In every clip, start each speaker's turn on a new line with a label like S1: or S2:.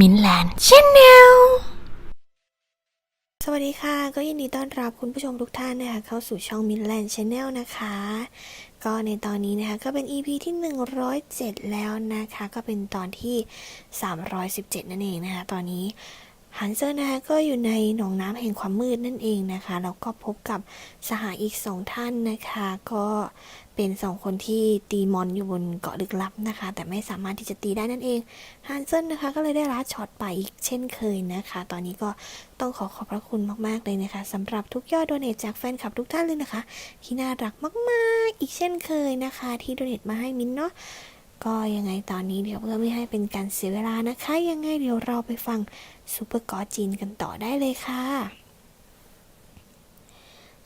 S1: มินแลนด์ชแนล
S2: สวัสดีค่ะ ก็ยินดีต้อนรับคุณผู้ชมทุกท่านนะคะเข้าสู่ช่อง Midland Channel นะคะ ก็ในตอนนี้นะคะก็เป็น EP ที่ 107 แล้วนะคะ ก็เป็นตอนที่ 317 นั่นเองนะคะ ตอนนี้ฮันเซอร์นะคะก็อยู่ในหนองน้ำแห่งความมืดนั่นเองนะคะแล้วก็พบกับสหายอีกสองท่านนะคะ ก็ เป็นสองคนที่ตีมอนอยู่บนเกาะลึกลับนะคะ แต่ไม่สามารถที่จะตีได้นั่นเองฮันเซนนะคะก็เลยได้ลัดช็อตไปอีกเช่นเคยนะคะ ตอนนี้ก็ต้องขอขอบพระคุณมากๆเลยนะคะสำหรับทุกยอดโดเนทจากแฟนคลับทุกท่านเลยนะคะ ที่น่ารักมากๆ อีกเช่นเคยนะคะ ที่โดเนทมาให้มินเนาะก็ยังไงตอนนี้เดี๋ยวเพื่อไม่ให้เป็นการเสียเวลานะคะ ยังไงเดี๋ยวเราไปฟังซูเปอร์กอจีนกันต่อได้เลยค่ะ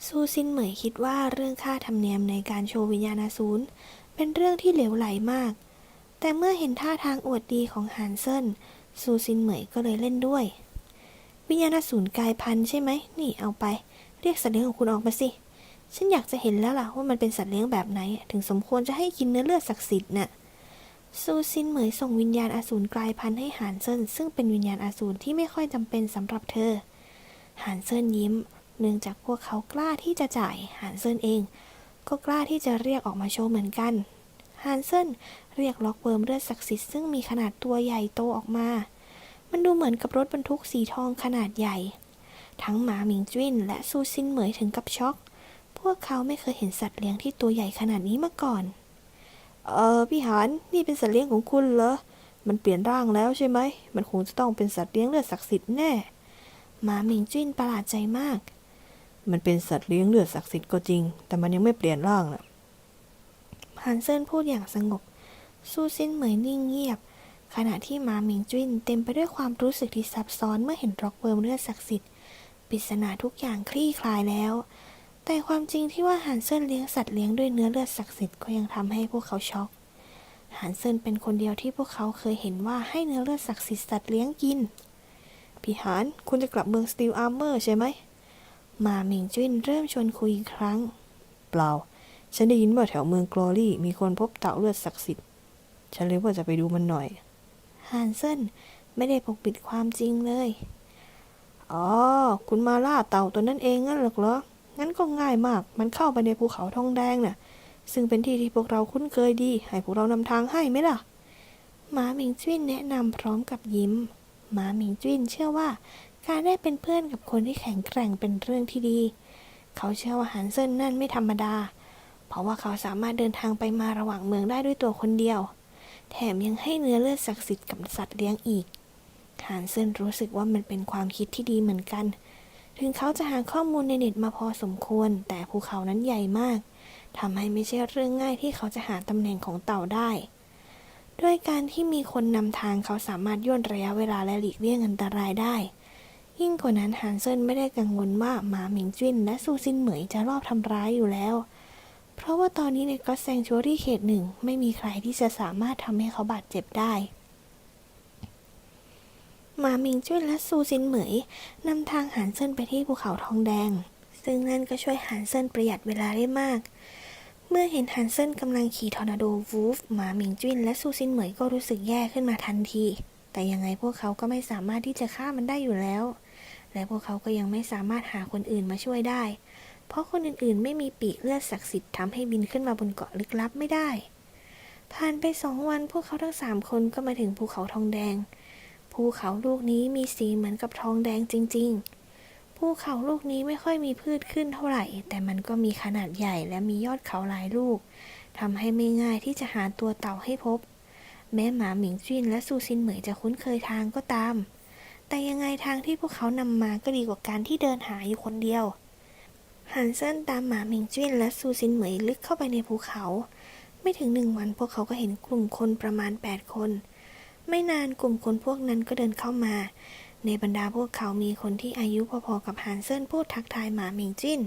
S2: ซูซินเหมยคิดว่าเรื่องค่าธรรมเนียมในการโชว์วิญญาณอสูรเป็นเรื่องที่เหลวไหลมาก แต่เมื่อเห็นท่าทางอวดดีของฮันเซนซูซินเหมยก็เลยเล่นด้วย วิญญาณอสูรกลายพันธุ์ใช่ไหม นี่เอาไป เรียกสัตว์เลี้ยงของคุณออกมาสิ ฉันอยากจะเห็นแล้วล่ะว่ามันเป็นสัตว์เลี้ยงแบบไหน ถึงสมควรจะให้กินเนื้อเลือดศักดิ์สิทธิ์น่ะซูซินเหมยส่งวิญญาณอสูรกลายพันธุ์ให้หานเซินซึ่งเป็นวิญญาณอสูรที่ไม่ค่อยจำเป็นสำหรับเธอ หานเซินยิ้ม เนื่องจากพวกเขากล้าที่จะจ่ายหานเซินเอง ก็กล้าที่จะเรียกออกมาโชว์เหมือนกันฮานเซินเรียกล็อกเวิร์มเลือดศักดิ์สิทธิ์ซึ่งมีขนาดตัวใหญ่โตออกมา มันดูเหมือนกับรถบรรทุกสีทองขนาดใหญ่ ทั้งหมาหมิงจิ้นและซูซินเหมยถึงกับช็อก พวกเขาไม่เคยเห็นสัตว์เลี้ยงที่ตัวใหญ่ขนาดนี้มาก่อน เออพี่หานนี่เป็นสัตว์เลี้ยงของคุณเหรอ มันเปลี่ยนร่างแล้วใช่ไหม มันคงจะต้องเป็นสัตว์เลี้ยงเลือดศักดิ์สิทธิ์แน่ หมาหมิงจิ้นประหลาดใจมาก
S3: มันเป็นสัตว์เลี้ยงเลือดศักดิ์สิทธิ์ก็จริง แต่มันยังไม่เปลี่ยนร่างนะ
S2: ฮันเซินพูดอย่างสงบ ซูซินเหมยนิ่งเงียบ ขณะที่มาหมิงจิ้นเต็มไปด้วยความรู้สึกที่ซับซ้อนเมื่อเห็นร็อกเวิร์มเลือดศักดิ์สิทธิ์ปริศนาทุกอย่างคลี่คลายแล้ว แต่ความจริงที่ว่าฮันเซินเลี้ยงสัตว์เลี้ยงด้วยเนื้อเลือดศักดิ์สิทธิ์ก็ยังทำให้พวกเขาช็อกฮันเซินเป็นคนเดียวที่พวกเขาเคยเห็นว่าให้เนื้อเลือดศักดิ์สิทธิ์สัตว์เลี้ยงกิน
S3: พี่หานคุณจะกลับเมืองสตีลอาร์เมอร์ใช่ไหม
S2: มาหมิงจิ้นเริ่มชวนคุยอีกครั้ง
S3: เปล่า ฉันได้ยินว่าแถวเมืองกลอรี่ มีคนพบเต่าเลือดศักดิ์สิทธิ์ ฉันเลยว่าจะไปดูมันหน่อย
S2: ฮันเซนไม่ได้ปกปิดความจริงเลย
S3: อ๋อ คุณมาล่าเต่าตัวนั้นเองงั้นหรอกเหรอ งั้นก็ง่ายมาก มันเข้าไปในภูเขาทองแดงน่ะ ซึ่งเป็นที่ที่พวกเราคุ้นเคยดี ให้พวกเรานำทางให้ไหมล่ะ
S2: หมาหมิงจิ้นแนะนำพร้อมกับยิ้มหมาหมิงจิ้นเชื่อว่า การได้เป็นเพื่อนกับคนที่แข็งแกร่งเป็นเรื่องที่ดี เขาเชื่อว่าฮันเซินนั่นไม่ธรรมดา เพราะว่าเขาสามารถเดินทางไปมาระหว่างเมืองได้ด้วยตัวคนเดียว แถมยังให้เนื้อเลือดศักดิ์สิทธิ์กับสัตว์เลี้ยงอีกฮันเซินรู้สึกว่ามันเป็นความคิดที่ดีเหมือนกัน ถึงเขาจะหาข้อมูลในเน็ตมาพอสมควร แต่ภูเขานั้นใหญ่มากทำให้ไม่ใช่เรื่องง่ายที่เขาจะหาตำแหน่งของเต่าได้ด้วยการที่มีคนนำทางเขาสามารถย่นระยะเวลาและหลีกเลี่ยงอันตรายได้ ยิ่งกว่านั้นฮันเซนไม่ได้กังวลว่าหมาหมิงจิ้นและซูซินเหมยจะรอบทำร้ายอยู่แล้ว เพราะว่าตอนนี้ในก็แซงชัวรี่เขตหนึ่งไม่มีใครที่จะสามารถทำให้เขาบาดเจ็บได้หมาหมิงจิ้นและซูซินเหมยนำทางฮันเซินไปที่ภูเขาทองแดง ซึ่งนั่นก็ช่วยฮันเซินประหยัดเวลาได้มาก เมื่อเห็นฮันเซินกำลังขี่ทอร์นาโดวูฟหมาหมิงจิ้นและซูซินเหมยก็รู้สึกแย่ขึ้นมาทันที แต่ยังไงพวกเขาก็ไม่สามารถที่จะฆ่ามันได้อยู่แล้ว และพวกเขาก็ยังไม่สามารถหาคนอื่นมาช่วยได้ เพราะคนอื่นๆ ไม่มีปีกเลือดศักดิ์สิทธิ์ทำให้บินขึ้นมาบนเกาะลึกลับไม่ได้ ผ่านไปสองวันพวกเขาทั้งสามคนก็มาถึงภูเขาทองแดง ภูเขาลูกนี้มีสีเหมือนกับทองแดงจริง ๆ ภูเขาลูกนี้ไม่ค่อยมีพืชขึ้นเท่าไหร่ แต่มันก็มีขนาดใหญ่และมียอดเขาหลายลูกทำให้ไม่ง่ายที่จะหาตัวเต่าให้พบ แม้หมาหมิงจิ้นและซูซินเหมยจะคุ้นเคยทางก็ตาม แต่ยังไงทางที่พวกเขานำมาก็ดีกว่าการที่เดินหาอยู่คนเดียวฮันเซนตามหมาหมิงจิ้นและซูซินเหมยลึกเข้าไปในภูเขา ไม่ถึงหนึ่งวันพวกเขาก็เห็นกลุ่มคนประมาณ 8 คน ไม่นานกลุ่มคนพวกนั้นก็เดินเข้ามา ในบรรดาพวกเขามีคนที่อายุพอๆกับฮันเซนพูดทักทายหมาหมิงจิ้น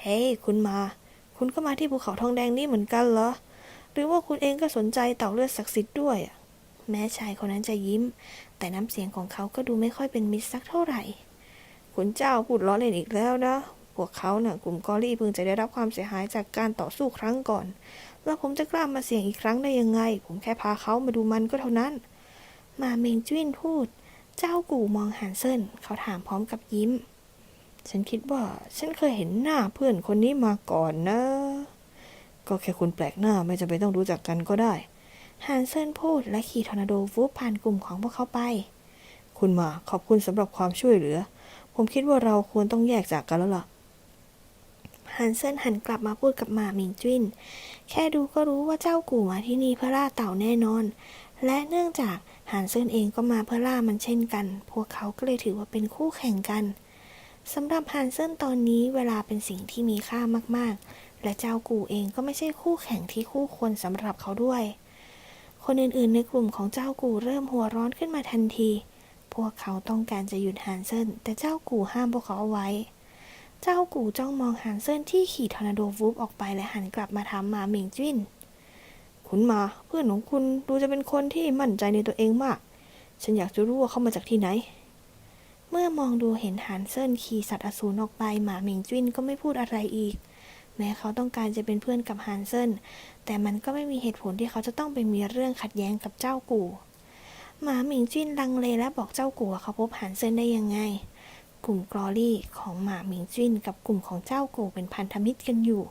S2: เฮ้ hey, คุณมา คุณก็มาที่ภูเขาทองแดงนี่เหมือนกันเหรอ หรือว่าคุณเองก็สนใจเต่าเลือดศักดิ์สิทธิ์ด้วยอะ แม้ชายคนนั้นจะยิ้ม แต่น้ำเสียงของเขาก็ดูไม่ค่อยเป็นมิตรสักเท่าไหร่ คุณเจ้าพูดล้อเล่นอีกแล้วนะ พวกเขาเนะ่ะกลุ่มกอรี่เพิ่งจะได้รับความเสียหายจากการต่อสู้ครั้งก่อน แล้วผมจะกล้ามาเสี่ยงอีกครั้งได้ยังไง ผมแค่พาเขามาดูมันก็เท่านั้น มาเมงจุ้นพูด เจ้ากูมองหันเซินเขาถามพร้อมกับยิ้ม
S3: ฉันคิดว่าฉันเคยเห็นหน้าเพื่อนคนนี้มาก่อนนะ ก็แค่คนแปลกหน้าไม่จำเป็นต้องรู้จักกันก็ได้
S2: ฮันเซินพูดและขี่ทอร์นาโดวูบผ่านกลุ่มของพวกเขาไป
S3: คุณมาขอบคุณสำหรับความช่วยเหลือ ผมคิดว่าเราควรต้องแยกจากกันแล้วล่ะ
S2: ฮันเซินหันกลับมาพูดกับหมาหมิงจุ้น แค่ดูก็รู้ว่าเจ้ากู่มาที่นี่เพื่อล่าเต่าแน่นอน และเนื่องจากฮันเซินเองก็มาเพื่อล่ามันเช่นกัน พวกเขาก็เลยถือว่าเป็นคู่แข่งกันสำหรับฮันเซินตอนนี้เวลาเป็นสิ่งที่มีค่ามากๆ และเจ้ากู่เองก็ไม่ใช่คู่แข่งที่คู่ควรสำหรับเขาด้วย คนอื่นๆ ในกลุ่มของเจ้ากูเริ่มหัวร้อนขึ้นมาทันที พวกเขาต้องการจะหยุดฮันเซินแต่เจ้ากูห้ามพวกเขาเอาไว้ เจ้ากูจ้องมองหันเซินที่ขี่ทอร์นาโดวูบออกไปและหันกลับมาถามหมาหมิงจิ้น
S3: คุณมาเพื่อนของคุณดูจะเป็นคนที่มั่นใจในตัวเองมาก ฉันอยากจะรู้ว่าเขามาจากที่ไหน
S2: เมื่อมองดูเห็นหันเซินขี่สัตว์อสูรออกไปหมาหมิงจิ้นก็ไม่พูดอะไรอีก แม้เขาต้องการจะเป็นเพื่อนกับฮันเซนแต่มันก็ไม่มีเหตุผลที่เขาจะต้องไปมีเรื่องขัดแย้งกับเจ้ากู่ หมาหมิงจิ้นลังเลและบอกเจ้ากู่ว่าเขาพบฮันเซนได้ยังไง กลุ่มกรอรี่ของหมาหมิงจิ้นกับกลุ่มของเจ้ากู่เป็นพันธมิตรกันอยู่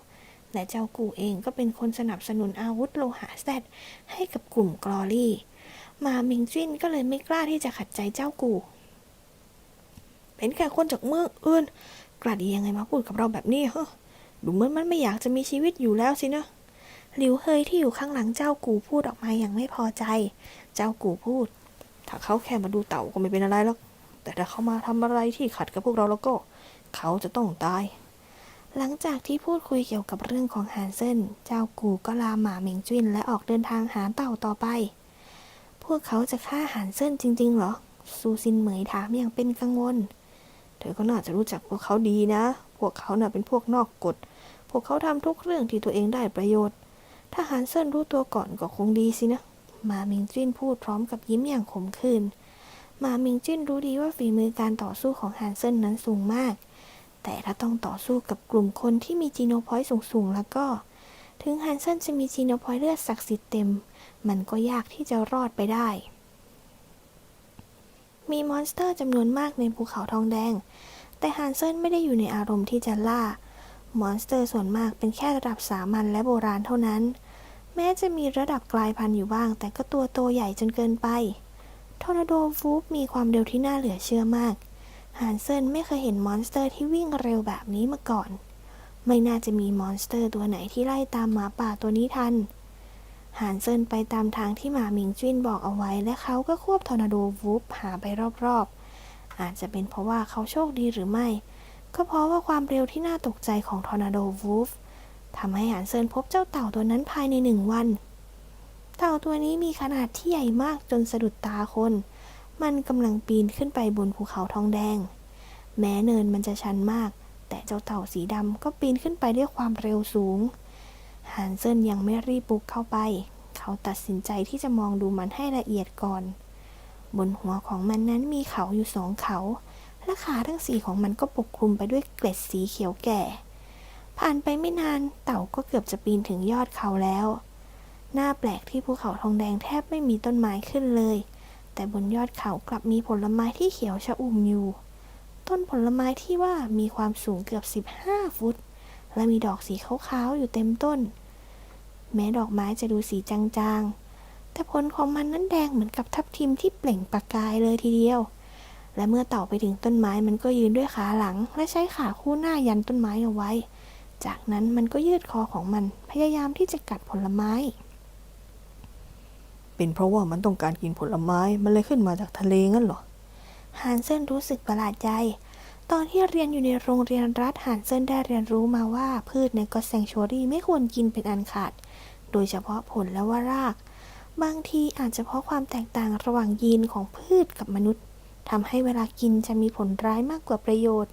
S2: และเจ้ากู่เองก็เป็นคนสนับสนุนอาวุธโลหะแซดให้กับกลุ่มกรอรี่หมาหมิงจิ้นก็เลยไม่กล้าที่จะขัดใจเจ้ากู่
S3: เป็นแค่คนจากเมืองอื่นกล้าดียังไงมาพูดกับเราแบบนี้ฮะ ดูเหมือนมันไม่อยากจะมีชีวิตอยู่แล้วสินะ
S2: หลิวเฮยที่อยู่ข้างหลังเจ้ากูพูดออกมาอย่างไม่พอใจ เจ้ากูพูด
S3: ถ้าเขาแค่มาดูเต่าก็ไม่เป็นอะไรหรอก แต่ถ้าเขามาทำอะไรที่ขัดกับพวกเราแล้วก็ เขาจะต้องตาย
S2: หลังจากที่พูดคุยเกี่ยวกับเรื่องของหานเซนเจ้ากูก็ลาหมาเหมิงจุนและออกเดินทางหาเต่าต่อไป พวกเขาจะฆ่าหานเซนจริงๆเหรอ ซูซินเหมยถามอย่างเป็นกังวล
S3: เธอก็น่าจะรู้จักพวกเขาดีนะ พวกเขาน่ะเป็นพวกนอกกฎ วกเขาทำทุกเรื่องที่ตัวเองได้ประโยชน์ ถ้าหานเซินรู้ตัวก่อนก็คงดีสินะ
S2: มามิงจิ้นพูดพร้อมกับยิ้มอย่างขมขื่น มามิงจิ้นรู้ดีว่าฝีมือการต่อสู้ของฮันเซินนั้นสูงมาก แต่ถ้าต้องต่อสู้กับกลุ่มคนที่มีจีโนพอยต์สูงๆแล้วก็ ถึงฮันเซินจะมีจีโนพอยต์เลือดศักดิ์สิทธิ์เต็ม มันก็ยากที่จะรอดไปได้ มีมอนสเตอร์จำนวนมากในภูเขาทองแดง แต่ฮันเซินไม่ได้อยู่ในอารมณ์ที่จะล่า มอนสเตอร์ส่วนมากเป็นแค่ระดับสามัญและโบราณเท่านั้น แม้จะมีระดับกลายพันธุ์อยู่บ้าง แต่ก็ตัวโตใหญ่จนเกินไป ทอร์นาโดฟูฟมีความเร็วที่น่าเหลือเชื่อมากฮันเซนไม่เคยเห็นมอนสเตอร์ที่วิ่งเร็วแบบนี้มาก่อน ไม่น่าจะมีมอนสเตอร์ตัวไหนที่ไล่ตามหมาป่าตัวนี้ทันฮันเซนไปตามทางที่หมามิงจิ้นบอกเอาไว้ และเขาก็ควบทอร์นาโดวูฟหาไปรอบๆ อาจจะเป็นเพราะว่าเขาโชคดีหรือไม่ ก็เพราะว่าความเร็วที่น่าตกใจของทอร์นาโดวูฟทำให้ฮันเซินพบเจ้าเต่าตัวนั้นภายในหนึ่งวัน เต่าตัวนี้มีขนาดที่ใหญ่มากจนสะดุดตาคน มันกำลังปีนขึ้นไปบนภูเขาทองแดง แม้เนินมันจะชันมาก แต่เจ้าเต่าสีดำก็ปีนขึ้นไปด้วยความเร็วสูงฮันเซินยังไม่รีบบุกเข้าไป เขาตัดสินใจที่จะมองดูมันให้ละเอียดก่อน บนหัวของมันนั้นมีเขาอยู่สองเขา และขาทั้งสี่ของมันก็ปกคลุมไปด้วยเกล็ดสีเขียวแก่ ผ่านไปไม่นานเต่าก็เกือบจะปีนถึงยอดเขาแล้ว หน้าแปลกที่ภูเขาทองแดงแทบไม่มีต้นไม้ขึ้นเลย แต่บนยอดเขากลับมีผลไม้ที่เขียวชะอุ่มอยู่ ต้นผลไม้ที่ว่ามีความสูงเกือบ 15 ฟุต และมีดอกสีขาวๆอยู่เต็มต้น แม้ดอกไม้จะดูสีจางๆ แต่ผลของมันนั้นแดงเหมือนกับทับทิมที่เปล่งประกายเลยทีเดียว และเมื่อเต่าไปถึงต้นไม้มันก็ยืนด้วยขาหลัง และใช้ขาคู่หน้ายันต้นไม้เอาไว้ จากนั้นมันก็ยืดคอของมันพยายามที่จะกัดผลไม้
S3: เป็นเพราะว่ามันต้องการกินผลไม้ มันเลยขึ้นมาจากทะเลงั้นเหรอ
S2: ฮันเซนรู้สึกประหลาดใจ ตอนที่เรียนอยู่ในโรงเรียนรัฐฮันเซนได้เรียนรู้มาว่าพืชในก็แซงชวรี่ไม่ควรกินเป็นอันขาด โดยเฉพาะผลและว่าราก บางทีอาจจะเพราะความแตกต่างระหว่างยีนของพืชกับมนุษย์ ทำให้เวลากินจะมีผลร้ายมากกว่าประโยชน์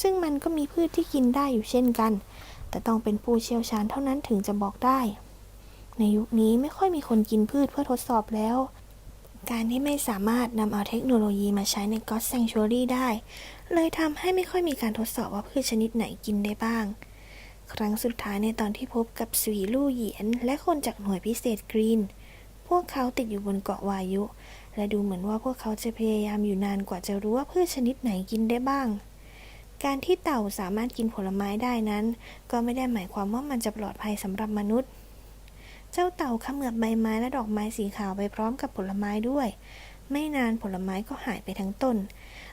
S2: ซึ่งมันก็มีพืชที่กินได้อยู่เช่นกัน แต่ต้องเป็นผู้เชี่ยวชาญเท่านั้นถึงจะบอกได้ ในยุคนี้ไม่ค่อยมีคนกินพืชเพื่อทดสอบแล้ว การที่ไม่สามารถนำเอาเทคโนโลยีมาใช้ใน God Sanctuary ได้ เลยทำให้ไม่ค่อยมีการทดสอบว่าพืชชนิดไหนกินได้บ้าง ครั้งสุดท้ายในตอนที่พบกับสวีลู่เหยียน และคนจากหน่วยพิเศษกรีน พวกเขาติดอยู่บนเกาะวายุ และดูเหมือนว่าพวกเขาจะพยายามอยู่นานกว่าจะรู้ว่าพืชชนิดไหนกินได้บ้าง การที่เต่าสามารถกินผลไม้ได้นั้น ก็ไม่ได้หมายความว่ามันจะปลอดภัยสำหรับมนุษย์ เจ้าเต่าขมือบใบไม้และดอกไม้สีขาวไปพร้อมกับผลไม้ด้วย ไม่นานผลไม้ก็หายไปทั้งต้น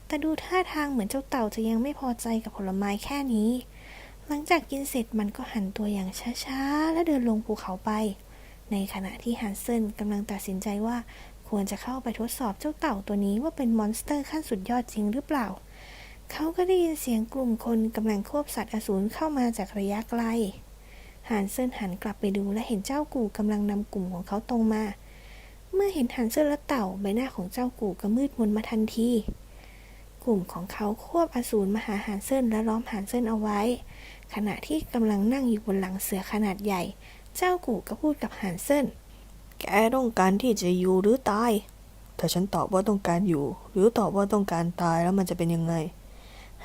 S2: แต่ดูท่าทางเหมือนเจ้าเต่าจะยังไม่พอใจกับผลไม้แค่นี้ หลังจากกินเสร็จมันก็หันตัวอย่างช้าๆ และเดินลงภูเขาไป ในขณะที่ฮันเซนกำลังตัดสินใจว่า ควรจะเข้าไปทดสอบเจ้าเต่าตัวนี้ว่าเป็นมอนสเตอร์ขั้นสุดยอดจริงหรือเปล่า เขาก็ได้ยินเสียงกลุ่มคนกำลังควบสัตว์อสูรเข้ามาจากระยะไกลฮันเซนหันกลับไปดูและเห็นเจ้ากู่กำลังนำกลุ่มของเขาตรงมา เมื่อเห็นฮันเซนและเต่าใบหน้าของเจ้ากู่ก็มืดมนมาทันทีกลุ่มของเขาควบอสูรมาหาฮันเซนและล้อมฮันเซนเอาไว้ ขณะที่กำลังนั่งอยู่บนหลังเสือขนาดใหญ่ เจ้ากู่ก็พูดกับฮันเซน
S3: แกต้องการที่จะอยู่หรือตาย ถ้าฉันตอบว่าต้องการอยู่ หรือตอบว่าต้องการตายแล้วมันจะเป็นยังไง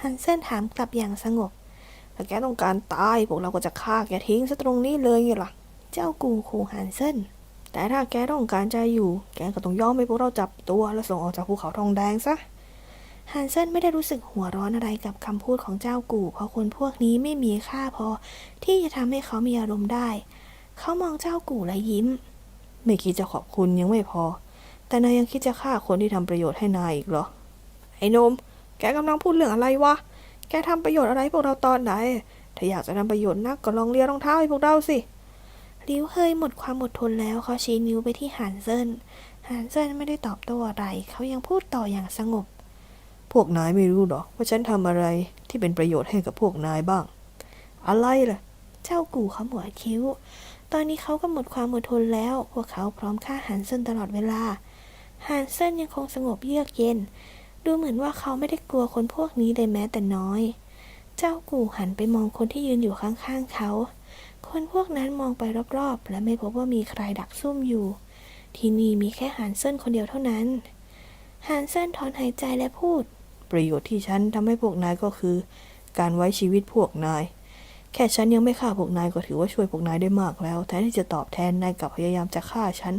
S2: ฮันเซนถามกลับอย่างสงบ
S3: ถ้าแกต้องการตายพวกเราก็จะฆ่าแกทิ้งซะตรงนี้เลยไงล่ะ
S2: เจ้ากู่ขู่ฮันเซน
S3: แต่ถ้าแกต้องการจะอยู่ แกก็ต้องยอมให้พวกเราจับตัวแล้วส่งออกจากภูเขาทองแดงซะ
S2: ฮันเซนไม่ได้รู้สึกหัวร้อนอะไรกับคำพูดของเจ้ากู เพราะคนพวกนี้ไม่มีค่าพอ ที่จะทำให้เขามีอารมณ์ได้ เขามองเจ้ากูและยิ้ม
S3: ไม่คิดจะขอบคุณยังไม่พอ แต่นายยังคิดจะฆ่าคนที่ทำประโยชน์ให้นายอีกเหรอ ไอ้หนม แกกำลังพูดเรื่องอะไรวะ แกทำประโยชน์อะไรให้พวกเราตอนไหน ถ้าอยากจะทำประโยชน์นักก็ลองเลียรองเท้าให้พวกเราสิ
S2: ลิวเฮยหมดความอดทนแล้วเขาชี้นิ้วไปที่ฮันเซนฮันเซนไม่ได้ตอบโต้อะไร เขายังพูดต่ออย่างสงบ
S3: พวกนายไม่รู้หรอว่าฉันทำอะไรที่เป็นประโยชน์ให้กับพวกนายบ้าง อะไรล่ะ
S2: เจ้ากู่เขาหัวคิ้ว ตอนนี้เขาก็หมดความอดทนแล้ว พวกเขาพร้อมฆ่าฮันเซนตลอดเวลาฮันเซนยังคงสงบเยือกเย็น ดูเหมือนว่าเขาไม่ได้กลัวคนพวกนี้เลยแม้แต่น้อย เจ้ากู่หันไปมองคนที่ยืนอยู่ข้างๆเขา คนพวกนั้นมองไปรอบๆ และไม่พบว่ามีใครดักซุ่มอยู่ ที่นี่มีแค่ฮันเซนคนเดียวเท่านั้นฮันเซนถอนหายใจและพูด
S3: ประโยชน์ที่ฉันทำให้พวกนายก็คือ การไว้ชีวิตพวกนาย แค่ฉันยังไม่ฆ่าพวกนายก็ถือว่าช่วยพวกนายได้มากแล้ว แทนที่จะตอบแทนนายกลับพยายามจะฆ่าฉัน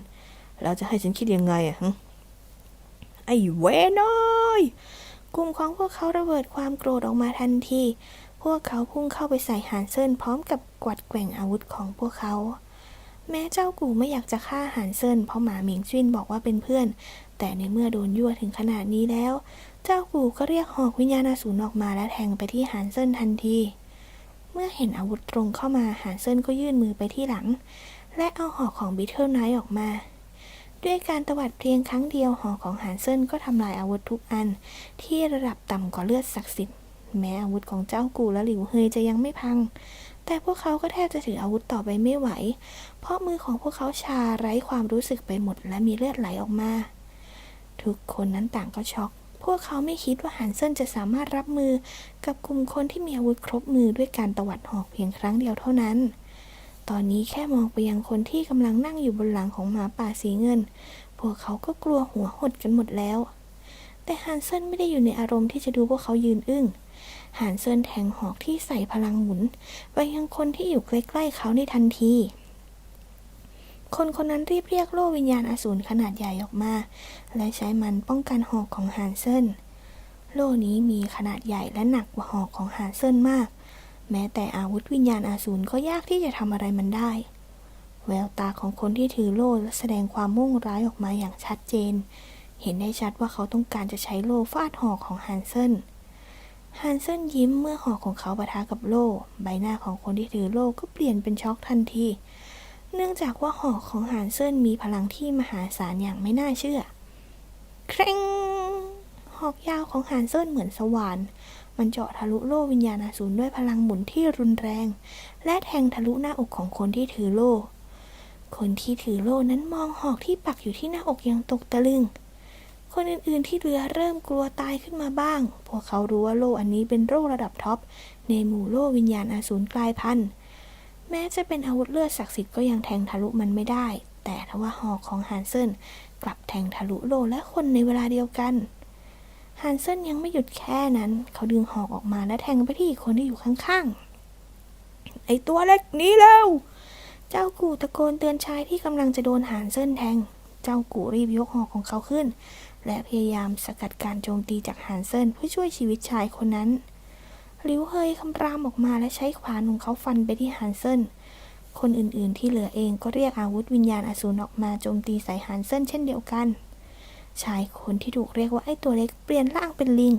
S3: แล้วจะให้ฉันคิดยังไงอะไอ้เวนอย
S2: กลุ่มของพวกเขาระเบิดความโกรธออกมาทันที พวกเขาพุ่งเข้าไปใส่ฮันเซินพร้อมกับกวัดแกว่งอาวุธของพวกเขา แม้เจ้ากูไม่อยากจะฆ่าฮันเซินเพราะหมาหมิงจิ้นบอกว่าเป็นเพื่อน แต่ในเมื่อโดนยั่วถึงขนาดนี้แล้ว เจ้ากูก็เรียกหอกวิญญาณอสูรออกมาและแทงไปที่ฮันเซินทันที เมื่อเห็นอาวุธตรงเข้ามาฮันเซินก็ยื่นมือไปที่หลัง และเอาหอกของบิทเทิลไนท์ออกมา ด้วยการตวัดเพียงครั้งเดียวหอกของฮันเซินก็ทำลายอาวุธทุกอัน ที่ระดับต่ำกว่าเลือดศักดิ์สิทธิ์แม้อาวุธของเจ้ากูและหลิวเฮยจะยังไม่พัง แต่พวกเขาก็แทบจะถืออาวุธต่อไปไม่ไหว เพราะมือของพวกเขาชาไร้ความรู้สึกไปหมดและมีเลือดไหลออกมา ทุกคนนั้นต่างก็ช็อก พวกเขาไม่คิดว่าฮันเซนจะสามารถรับมือกับกลุ่มคนที่มีอาวุธครบมือด้วยการตวัดหอกเพียงครั้งเดียวเท่านั้น ตอนนี้แค่มองไปยังคนที่กำลังนั่งอยู่บนหลังของหมาป่าสีเงิน พวกเขาก็กลัวหัวหดกันหมดแล้ว แต่ฮันเซนไม่ได้อยู่ในอารมณ์ที่จะดูพวกเขายืนอึ้งฮันเซินแทงหอกที่ใส่พลังหมุน ไปยังคนที่อยู่ใกล้ๆเขาในทันที คนคนนั้นรีบเรียกโล่วิญญาณอสูรขนาดใหญ่ออกมา และใช้มันป้องกันหอกของฮันเซนโล่นี้มีขนาดใหญ่และหนักกว่าหอกของฮันเซนมาก แม้แต่อาวุธวิญญาณอาสูรก็ยากที่จะทำอะไรมันได้ แววตาของคนที่ถือโล่แสดงความมุ่งร้ายออกมาอย่างชัดเจน เห็นได้ชัดว่าเขาต้องการจะใช้โล่ฟาดหอกของฮันเซนฮันเซนยิ้มเมื่อหอกของเขาปะทะกับโล่ ใบหน้าของคนที่ถือโล่ก็เปลี่ยนเป็นช็อกทันที เนื่องจากว่าหอกของฮันเซินมีพลังที่มหาศาลอย่างไม่น่าเชื่อ เคร่งหอกยาวของฮันเซินเหมือนสว่าน มันเจาะทะลุโล่วิญญาณอสูรด้วยพลังหมุนที่รุนแรง และแทงทะลุหน้าอกของคนที่ถือโล่ คนที่ถือโล่นั้นมองหอกที่ปักอยู่ที่หน้าอกอย่างตกตะลึง คนอื่นๆที่เรือเริ่มกลัวตายขึ้นมาบ้าง พวกเขารู้ว่าโล่อันนี้เป็นโล่ระดับท็อปในหมู่โล่วิญญาณอสูรกลายพันธุ์ แม้จะเป็นอาวุธเลือดศักดิ์สิทธิ์ก็ยังแทงทะลุมันไม่ได้ แต่ทว่าหอกของฮันเซนกลับแทงทะลุโลและคนในเวลาเดียวกันฮันเซนยังไม่หยุดแค่นั้น เขาดึงหอกออกมาและแทงไปที่อีกคนที่อยู่ข้างๆ ไอตัวเล็กหนี้แล้วเจ้ากูตะโกนเตือนชายที่กำลังจะโดนฮันเซนแทง เจ้ากูรีบยกหอกของเขาขึ้น และพยายามสกัดการโจมตีจากฮันเซนเพื่อช่วยชีวิตชายคนนั้น หลิวเฮยคำรามออกมาและใช้ขวานของเขาฟันไปที่ฮันเซนคนอื่นๆที่เหลือเองก็เรียกอาวุธวิญญาณอสูรออกมาโจมตีใส่ฮันเซนเช่นเดียวกัน ชายคนที่ถูกเรียกว่าไอ้ตัวเล็กเปลี่ยนร่างเป็นลิง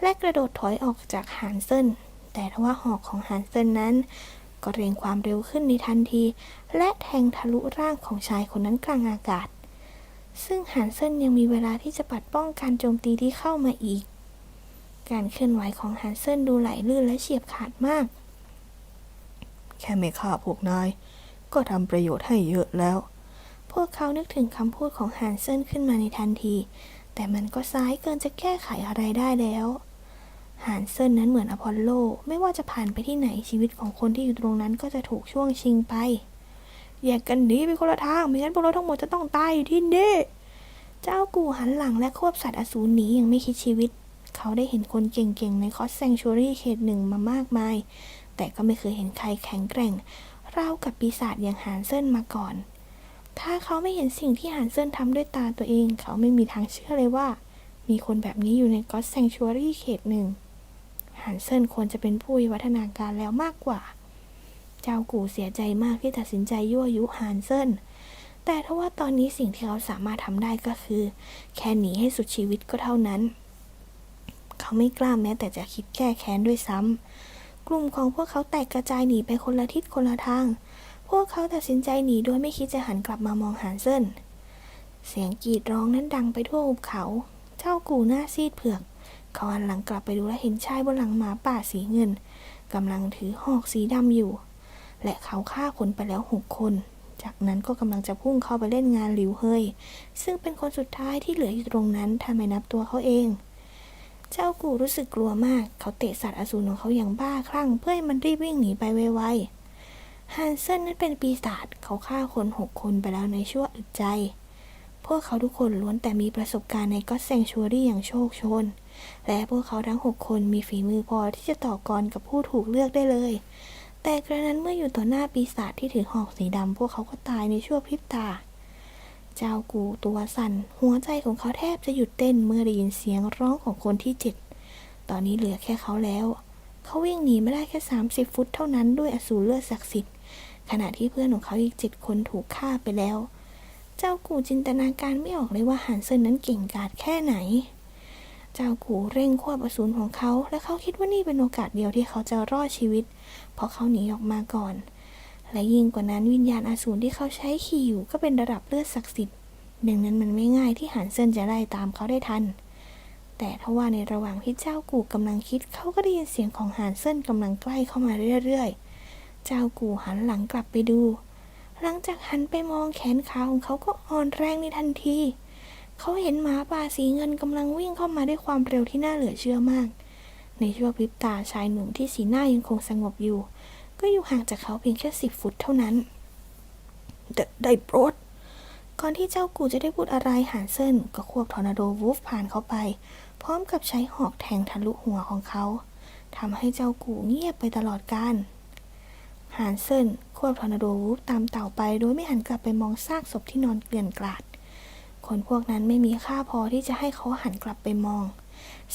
S2: และกระโดดถอยออกจากฮันเซนแต่ทว่าหอกของฮันเซนนั้น ก็เร่งความเร็วขึ้นในทันที และแทงทะลุร่างของชายคนนั้นกลางอากาศ ซึ่งฮันเซนยังมีเวลาที่จะปัดป้องการโจมตีที่เข้ามาอีก การเคลื่อนไหวของฮันเซนดูไหลลื่นและเฉียบขาดมาก
S3: แค่ไม่ฆ่าพวกนาย ก็ทำประโยชน์ให้เยอะแล้ว
S2: พวกเขานึกถึงคำพูดของฮันเซนขึ้นมาในทันที แต่มันก็ซ้ายเกินจะแก้ไขอะไรได้แล้วฮันเซนนั้นเหมือนอพอลโล ไม่ว่าจะผ่านไปที่ไหนชีวิตของคนที่อยู่ตรงนั้นก็จะถูกช่วงชิงไป
S3: แยกกันหนีไปคนละทางไม่งั้นพวกเราทั้งหมดจะต้องตายอยู่ที่นี่
S2: เจ้ากูหันหลังและควบสัตว์อสูรหนีอย่างไม่คิดชีวิต เขาได้เห็นคนเก่งๆ ในคอสแซงชูรี่เขตหนึ่งมามากมาย แต่ก็ไม่เคยเห็นใครแข็งแกร่งราวกับปีศาจอย่างหานเซินมาก่อน ถ้าเขาไม่เห็นสิ่งที่หานเซินทำด้วยตาตัวเอง เขาไม่มีทางเชื่อเลยว่า มีคนแบบนี้อยู่ในกอตแซงชูรี่เขตหนึ่งหานเซินควรจะเป็นผู้วิวัฒนาการแล้วมากกว่า เจ้ากูเสียใจมากที่ตัดสินใจยั่วยุหานเซินแต่ทว่าตอนนี้สิ่งที่เขาสามารถทำได้ก็คือ แค่หนีให้สุดชีวิตก็เท่านั้น เขาไม่กล้าแม้แต่จะคิดแก้แค้นด้วยซ้ำ กลุ่มของพวกเขาแตกกระจายหนีไปคนละทิศคนละทาง พวกเขาตัดสินใจหนีโดยไม่คิดจะหันกลับมามองหานเซินเสียงกรีดร้องนั้นดังไปทั่วหุบเขา เจ้ากูหน้าซีดเผือก เขาหันหลังกลับไปดูและเห็นชายบนหลังหมาป่าสีเงินกำลังถือหอกสีดำอยู่ และเขาฆ่าคนไปแล้วหกคน จากนั้นก็กำลังจะพุ่งเข้าไปเล่นงานหลิวเฮยซึ่งเป็นคนสุดท้ายที่เหลืออยู่ตรงนั้นถ้าไม่นับตัวเขาเอง เจ้ากูรู้สึกกลัวมาก เขาเตะสัตว์อสูรของเขาอย่างบ้าคลั่ง เพื่อให้มันรีบวิ่งหนีไปไวๆฮันเซนนั้นเป็นปีศาจเขาฆ่าคนหกคนไปแล้วในชั่วอึดใจ พวกเขาทุกคนล้วนแต่มีประสบการณ์ในก็อตแซงชัวรี่อย่างโชคชน และพวกเขาทั้งหกคนมีฝีมือพอที่จะต่อกรกับผู้ถูกเลือกได้เลย แต่กระนั้นเมื่ออยู่ต่อหน้าปีศาจที่ถือหอกสีดำพวกเขาก็ตายในชั่วพริบตา เจ้ากูตัวสั่น หัวใจของเขาแทบจะหยุดเต้นเมื่อได้ยินเสียงร้องของคนที่เจ็ด ตอนนี้เหลือแค่เขาแล้ว เขาวิ่งหนีไม่ได้แค่ 30 ฟุตเท่านั้นด้วยอสูรเลือดศักดิ์สิทธิ์ ขณะที่เพื่อนของเขาอีกเจ็ดคนถูกฆ่าไปแล้ว เจ้ากูจินตนาการไม่ออกเลยว่าฮันเซินนั้นเก่งกาจแค่ไหน เจ้ากูเร่งควบอสูรของเขา และเขาคิดว่านี่เป็นโอกาสเดียวที่เขาจะรอดชีวิต เพราะเขาหนีออกมาก่อน และยิ่งกว่านั้นวิญญาณอสูรที่เขาใช้ขี่อยู่ก็เป็นระดับเลือดศักดิ์สิทธิ์ดังนั้นมันไม่ง่ายที่หันเซินจะไล่ตามเขาได้ทัน แต่ทว่าในระหว่างที่เจ้ากูกำลังคิดเขาก็ได้ยินเสียงของหานเซินกำลังใกล้เข้ามาเรื่อยๆ เจ้ากูหันหลังกลับไปดู หลังจากหันไปมองแขนขาของเขาก็อ่อนแรงในทันที เขาเห็นหมาป่าสีเงินกำลังวิ่งเข้ามาด้วยความเร็วที่น่าเหลือเชื่อมาก ในชั่วพริบตาชายหนุ่มที่สีหน้ายังคงสงบอยู่ ก็อยู่ห่างจากเขาเพียงแค่สิบฟุตเท่านั้น
S3: ได้ได้โปรด
S2: ก่อนที่เจ้ากูจะได้พูดอะไรหานเซินก็ควบทอร์นาโดวูฟผ่านเขาไป พร้อมกับใช้หอกแทงทะลุหัวของเขาทำให้เจ้ากูเงียบไปตลอดกาลหานเซินควบทอร์นาโดวูฟตามเต่าไป โดยไม่หันกลับไปมองซากศพที่นอนเกลื่อนกลาด คนพวกนั้นไม่มีค่าพอที่จะให้เขาหันกลับไปมอง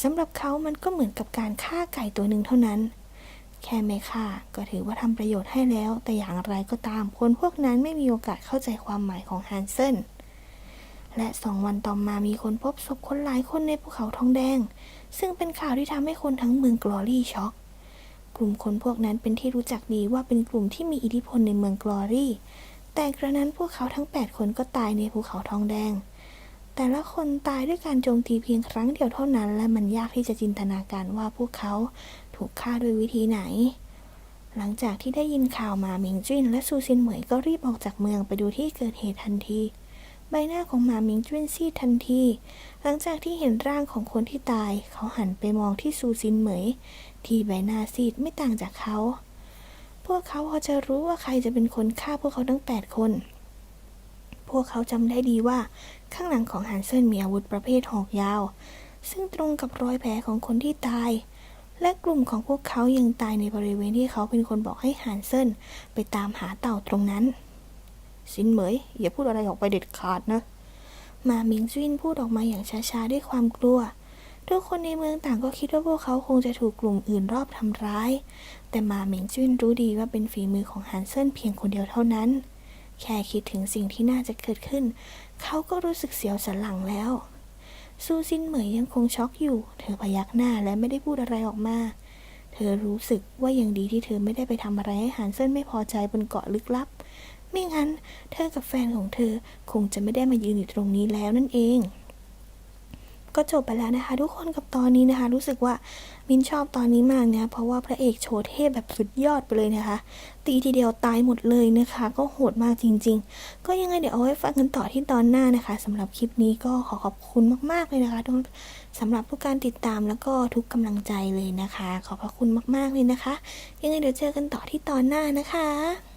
S2: สำหรับเขามันก็เหมือนกับการฆ่าไก่ตัวหนึ่งเท่านั้น แค่ไม่ฆ่าก็ถือว่าทำประโยชน์ให้แล้ว แต่อย่างไรก็ตามคนพวกนั้นไม่มีโอกาสเข้าใจความหมายของฮันเซนและสองวันต่อมามีคนพบศพคนหลายคนในภูเขาทองแดง ซึ่งเป็นข่าวที่ทำให้คนทั้งเมืองกลอรี่ช็อกกลุ่มคนพวกนั้นเป็นที่รู้จักดีว่าเป็นกลุ่มที่มีอิทธิพลในเมืองกลอรี่ แต่กระนั้นพวกเขาทั้ง 8 คนก็ตายในภูเขาทองแดง แต่ละคนตายด้วยการโจมตีเพียงครั้งเดียวเท่านั้น และมันยากที่จะจินตนาการว่าพวกเขา ถูกฆ่าด้วยวิธีไหน หลังจากที่ได้ยินข่าวมาหมิงจิ้น และซูซินเหมยก็รีบออกจากเมืองไปดูที่เกิดเหตุทันที ใบหน้าของหมาหมิงจิ้นซีดทันที หลังจากที่เห็นร่างของคนที่ตาย เขาหันไปมองที่ซูซินเหมย ที่ใบหน้าซีดไม่ต่างจากเขา พวกเขาพอจะรู้ว่าใครจะเป็นคนฆ่าพวกเขาทั้ง 8 คนพวกเขาจำได้ดีว่าข้างหลังของฮันเซนมีอาวุธประเภทหอกยาว ซึ่งตรงกับรอยแผลของคนที่ตาย และกลุ่มของพวกเขายังตายในบริเวณที่เขาเป็นคนบอกให้ฮันเซินไปตามหาเต่าตรงนั้น
S3: สินเหมย อย่าพูดอะไรออกไปเด็ดขาดนะ
S2: มาหมิงจุนพูดออกมาอย่างช้าๆด้วยความกลัว ทุกคนในเมืองต่างก็คิดว่าพวกเขาคงจะถูกกลุ่มอื่นรอบทำร้าย แต่มาหมิงจุนรู้ดีว่าเป็นฝีมือของฮันเซินเพียงคนเดียวเท่านั้น แค่คิดถึงสิ่งที่น่าจะเกิดขึ้น เขาก็รู้สึกเสียวสันหลังแล้ว ซูซินเหมยยังคงช็อกอยู่ เธอพยักหน้าและไม่ได้พูดอะไรออกมา เธอรู้สึกว่ายังดีที่เธอไม่ได้ไปทำอะไรให้หันเซินไม่พอใจบนเกาะลึกลับ ไม่งั้น เธอกับแฟนของเธอคงจะไม่ได้มายืนอยู่ตรงนี้แล้วนั่นเอง ก็จบไปแล้วนะคะ ทุกคนกับตอนนี้นะคะ รู้สึกว่ามินชอบตอนนี้มากนะเพราะว่าพระเอกโชว์เทพแบบสุดยอดไปเลยนะคะ ตีทีเดียวตายหมดเลยนะคะ ก็โหดมากจริง ๆ ก็ยังไงเดี๋ยวเอาไว้ฟังกันต่อที่ตอนหน้านะคะสำหรับคลิปนี้ก็ขอขอบคุณมากๆเลยนะคะทุกสำหรับทุกการติดตามแล้วก็ทุกกำลังใจเลยนะคะ ขอบพระคุณมากๆเลยนะคะ ยังไงเดี๋ยวเจอกันต่อที่ตอนหน้านะคะ